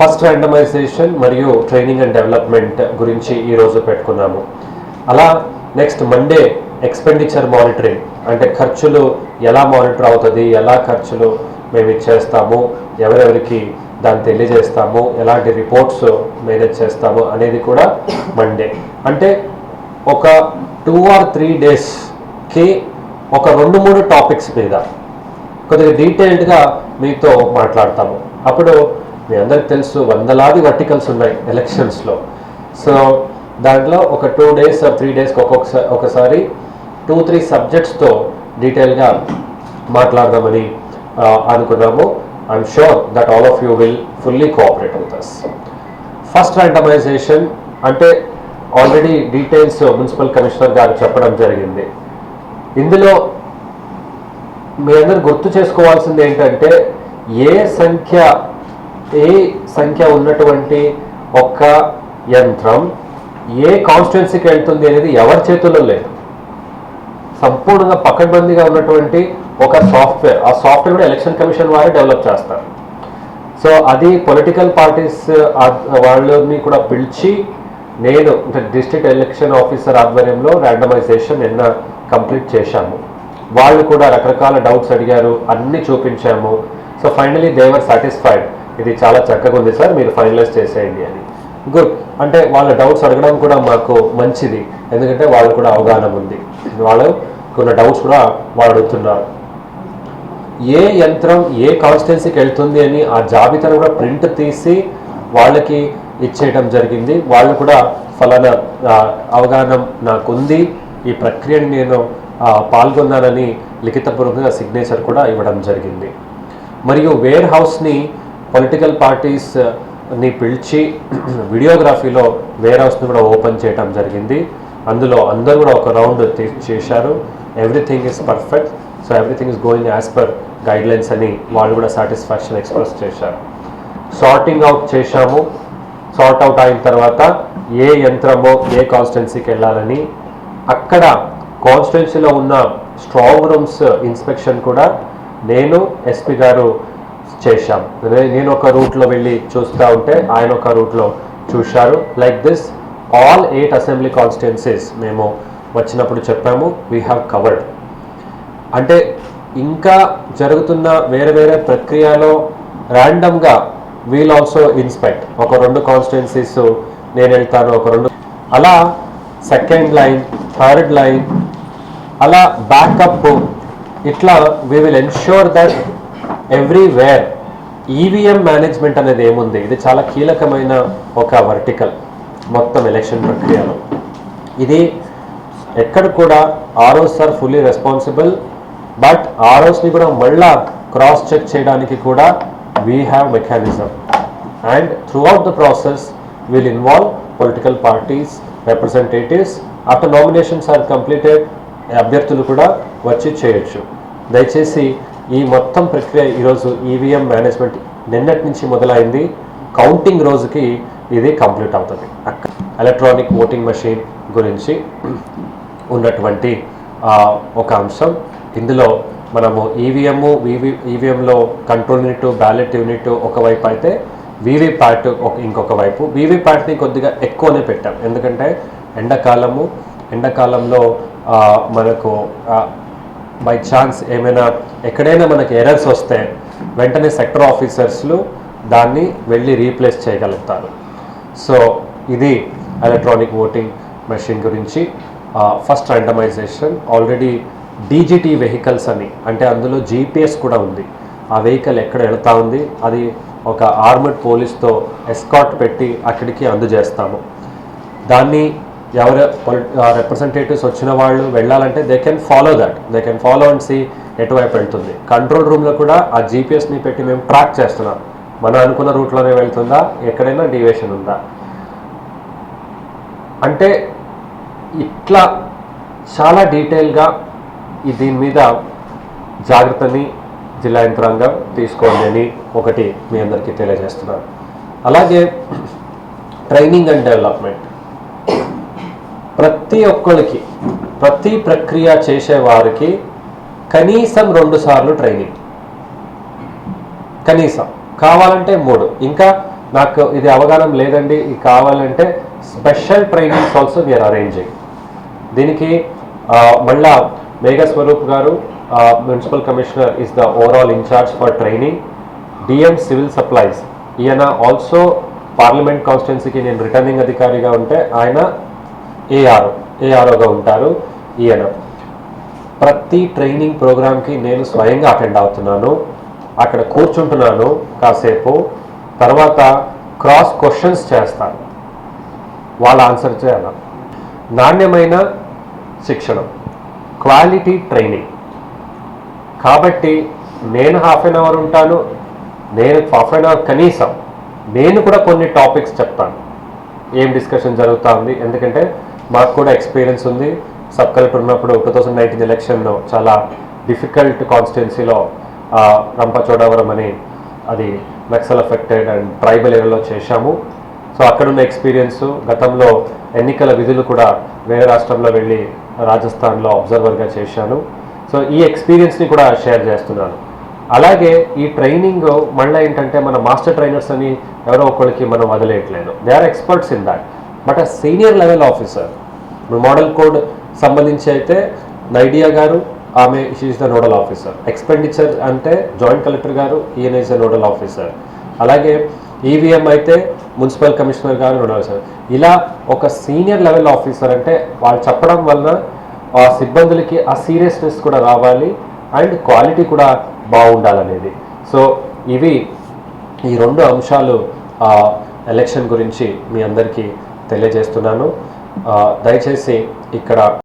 First randomisation మరియు training and development గురించి ఈరోజు పెట్టుకున్నాము. అలా నెక్స్ట్ మండే ఎక్స్పెండిచర్ మానిటరింగ్ అంటే ఖర్చులు ఎలా మానిటర్ అవుతుంది ఎలా ఖర్చులు మేము ఇచ్చేస్తాము ఎవరెవరికి దాన్ని తెలియజేస్తాము ఎలాంటి రిపోర్ట్స్ మేనేజ్ చేస్తాము అనేది కూడా మండే అంటే ఒక టూ ఆర్ త్రీ డేస్కి ఒక రెండు మూడు టాపిక్స్ మీద కొద్దిగా డీటెయిల్డ్గా మీతో మాట్లాడతాము. అప్పుడు మీ అందరికి తెలుసు వందలాది వర్టికల్స్ ఉన్నాయి ఎలక్షన్స్లో సో దాంట్లో ఒక టూ డేస్ త్రీ డేస్కి ఒక్కొక్కసారి ఒకసారి టూ త్రీ సబ్జెక్ట్స్తో డీటెయిల్గా మాట్లాడదామని అనుకున్నాము. I'm sure that all of you will fully cooperate with us first randomization అంటే ఆల్రెడీ డీటెయిల్స్ మున్సిపల్ కమిషనర్ గారు చెప్పడం జరిగింది. ఇందులో మీ అందరు గుర్తు చేసుకోవాల్సింది ఏంటంటే ఏ సంఖ్య ఏ సంఖ్య ఉన్నటువంటి ఒక యంత్రం ఏ కాన్స్టిట్యున్సీకి వెళ్తుంది అనేది ఎవరి చేతుల్లో లేదు. సంపూర్ణంగా పకడ్బందీగా ఉన్నటువంటి ఒక సాఫ్ట్వేర్ ఆ సాఫ్ట్వేర్ కూడా ఎలక్షన్ కమిషన్ వారే డెవలప్ చేస్తారు. సో అది పొలిటికల్ పార్టీస్ వాళ్ళని కూడా పిలిచి నేను అంటే డిస్ట్రిక్ట్ ఎలక్షన్ ఆఫీసర్ ఆధ్వర్యంలో ర్యాండమైజేషన్ నిన్న కంప్లీట్ చేశాము. వాళ్ళు కూడా రకరకాల డౌట్స్ అడిగారు అన్నీ చూపించాము. సో ఫైనలీ దేవర్ సాటిస్ఫైడ్ ఇది చాలా చక్కగా ఉంది సార్ మీరు ఫైనలైజ్ చేసేయండి అని. గుడ్ అంటే వాళ్ళ డౌట్స్ అడగడం కూడా మాకు మంచిది. ఎందుకంటే వాళ్ళు కూడా అవగాహన ఉంది. వాళ్ళు కొన్ని డౌట్స్ కూడా వాళ్ళు అడుగుతున్నారు. ఏ యంత్రం ఏ కాన్స్టిట్యున్సీకి వెళ్తుంది అని ఆ జాబితాను కూడా ప్రింట్ తీసి వాళ్ళకి ఇచ్చేయడం జరిగింది. వాళ్ళు కూడా ఫలానా ఆ, అవగాహన నాకుంది. ఈ ప్రక్రియని నేను పాల్గొన్నానని లిఖితపూర్వకంగా సిగ్నేచర్ కూడా ఇవ్వడం జరిగింది. మరియు వేర్ హౌస్ని పొలిటికల్ పార్టీస్ uh, ని పిలిచి వీడియోగ్రఫీలో వేర్ హౌస్ని కూడా ఓపెన్ చేయడం జరిగింది. అందులో అందరూ కూడా ఒక రౌండ్ చేశారు. Everything is perfect so everything is going as per guidelines అని వాళ్ళు కూడా సాటిస్ఫాక్షన్ ఎక్స్ప్రెస్ చేశారు. సార్టింగ్ అవుట్ చేశాము. సార్ట్ అవుట్ అయిన తర్వాత ఏ యంత్రమో ఏ కాన్స్టిట్యున్సీకి వెళ్ళాలని అక్కడ కాన్స్టిట్యున్సీలో ఉన్న స్ట్రాంగ్ రూమ్స్ ఇన్స్పెక్షన్ కూడా నేను ఎస్పీ గారు చేశాం. నేను ఒక రూట్లో వెళ్ళి చూస్తూ ఉంటే ఆయన ఒక రూట్లో చూశారు. Like this all eight assembly constituencies మేము వచ్చినప్పుడు చెప్పాము వీ హ్యావ్ కవర్డ్ అంటే ఇంకా జరుగుతున్న వేరే వేరే ప్రక్రియలో ర్యాండమ్గా వీల్ ఆల్సో ఇన్స్పెక్ట్ ఒక రెండు కాన్స్టిట్యున్సీస్ నేను వెళ్తాను ఒక రెండు. అలా సెకండ్ లైన్ థర్డ్ లైన్ అలా బ్యాకప్ ఇట్లా we will ensure that everywhere EVM management అనేది ఏముంది? ఇది చాలా కీలకమైన ఒక వర్టికల్ మొత్తం ఎలక్షన్ ప్రక్రియలో. ఇది ఎక్కడ కూడా ROs are fully responsible but ఆర్ఓస్ని కూడా మళ్ళా క్రాస్ చెక్ చేయడానికి కూడా we have mechanism and throughout the process will involve political parties representatives after nominations are completed అభ్యర్థులు కూడా వచ్చి చేయొచ్చు. దయచేసి ఈ మొత్తం ప్రక్రియ ఈరోజు ఈవీఎం మేనేజ్మెంట్ నిన్నటి నుంచి మొదలైంది. కౌంటింగ్ రోజుకి ఇది కంప్లీట్ అవుతుంది. ఎలక్ట్రానిక్ ఓటింగ్ మెషిన్ గురించి ఉన్నటువంటి ఒక అంశం. ఇందులో మనము ఈవీఎం వివి ఈవీఎంలో కంట్రోల్ యూనిట్ బ్యాలెట్ యూనిట్ ఒకవైపు అయితే వీవీప్యాట్ ఒక ఇంకొక వైపు. వీవీప్యాట్ని కొద్దిగా ఎక్కువనే పెట్టాం. ఎందుకంటే ఎండాకాలము ఎండాకాలంలో మనకు బై ఛాన్స్ ఏమైనా ఎక్కడైనా మనకి ఎర్రర్స్ వస్తే వెంటనే సెక్టర్ ఆఫీసర్స్లు దాన్ని వెళ్ళి రీప్లేస్ చేయగలుగుతారు. సో ఇది ఎలక్ట్రానిక్ ఓటింగ్ మెషిన్ గురించి first randomization already DGT vehicles అని అంటే అందులో జీపీఎస్ కూడా ఉంది. ఆ వెహికల్ ఎక్కడ వెళ్తా ఉంది? అది ఒక ఆర్మడ్ పోలీస్తో ఎస్కాట్ పెట్టి అక్కడికి అందజేస్తాము. దాన్ని ఎవరు రిప్రజెంటేటివ్స్ వచ్చిన వాళ్ళు వెళ్ళాలంటే they can follow that they can follow and see ఎటువైపు వెళ్తుంది. కంట్రోల్ రూమ్లో కూడా ఆ జీపీఎస్ని పెట్టి మేము ట్రాక్ చేస్తున్నాం. మనం అనుకున్న రూట్లోనే వెళ్తుందా? ఎక్కడైనా డివేషన్ ఉందా? అంటే ఇట్లా చాలా డీటెయిల్గా ఈ దీని మీద జాగ్రత్తని జిల్లా యంత్రాంగం తీసుకోండి అని ఒకటి మీ అందరికీ తెలియజేస్తున్నాను. అలాగే ట్రైనింగ్ అండ్ డెవలప్మెంట్ ప్రతి ఒక్కరికి ప్రతి ప్రక్రియ చేసేవారికి కనీసం రెండు సార్లు ట్రైనింగ్. కనీసం. కావాలంటే మూడు. ఇంకా నాకు ఇది అవగాహన లేదండి. ఇది కావాలంటే special trainings also we're arranging. దీనికి మళ్ళా మేఘస్వరూప్ గారు municipal commissioner is the overall in charge for training. DM civil supplies. ఈయన ఆల్సో పార్లమెంట్ కాన్స్టిట్యున్సీకి నేను రిటర్నింగ్ అధికారిగా ఉంటే ఆయన ఏఆర్ఓ ఏఆర్ఓగా ఉంటారు? ఈయన ప్రతి ట్రైనింగ్ ప్రోగ్రామ్కి నేను స్వయంగా అటెండ్ అవుతున్నాను. అక్కడ కూర్చుంటున్నాను కాసేపు. తర్వాత క్రాస్ క్వశ్చన్స్ చేస్తాను. వాళ్ళు ఆన్సర్ చేయాలి. నాణ్యమైన శిక్షణ. Quality training. కాబట్టి నేను హాఫ్ అన్ అవర్ ఉంటాను. నేను హాఫ్ అన్ అవర్ కనీసం. నేను కూడా కొన్ని టాపిక్స్ చెప్తాను. ఏం డిస్కషన్ జరుగుతూ ఉంది? ఎందుకంటే మాకు కూడా ఎక్స్పీరియన్స్ ఉంది. సబ్ కలెక్టర్ ఉన్నప్పుడు టూ థౌజండ్ నైన్టీన్ ఎలక్షన్లో చాలా డిఫికల్ట్ కాన్స్టిట్యున్సీలో రంపచోడవరం అని అది నక్సల్ అఫెక్టెడ్ అండ్ ట్రైబల్ ఏరియాలో చేశాము. సో అక్కడున్న ఎక్స్పీరియన్స్ గతంలో ఎన్నికల విధులు కూడా వేరే రాష్ట్రంలో వెళ్ళి రాజస్థాన్లో అబ్జర్వర్గా చేశాను. సో ఈ ఎక్స్పీరియన్స్ని కూడా షేర్ చేస్తున్నాను. అలాగే ఈ ట్రైనింగ్ మళ్ళీ ఏంటంటే మన మాస్టర్ ట్రైనర్స్ అని ఎవరో ఒకరికి మనం వదిలేయట్లేదు. They are experts in that but a senior level officer model code సంబంధించి అయితే నైడియా గారు ఆమె she is the nodal officer expenditure అంటే జాయింట్ కలెక్టర్ గారు ఈయన ఈజ్ ద నోడల్ ఆఫీసర్ అలాగే ఈవీఎం అయితే మున్సిపల్ కమిషనర్ గారు నోడల్ ఆఫీసర్ ఇలా ఒక సీనియర్ లెవెల్ ఆఫీసర్ అంటే వాళ్ళు చెప్పడం వలన ఆ సిబ్బందులకి ఆ సీరియస్నెస్ కూడా రావాలి అండ్ క్వాలిటీ కూడా బాగుండాలనేది. సో ఇవి ఈ రెండు అంశాలు ఎలక్షన్ గురించి మీ అందరికీ తెలియజేస్తున్నాను. దయచేసి ఇక్కడ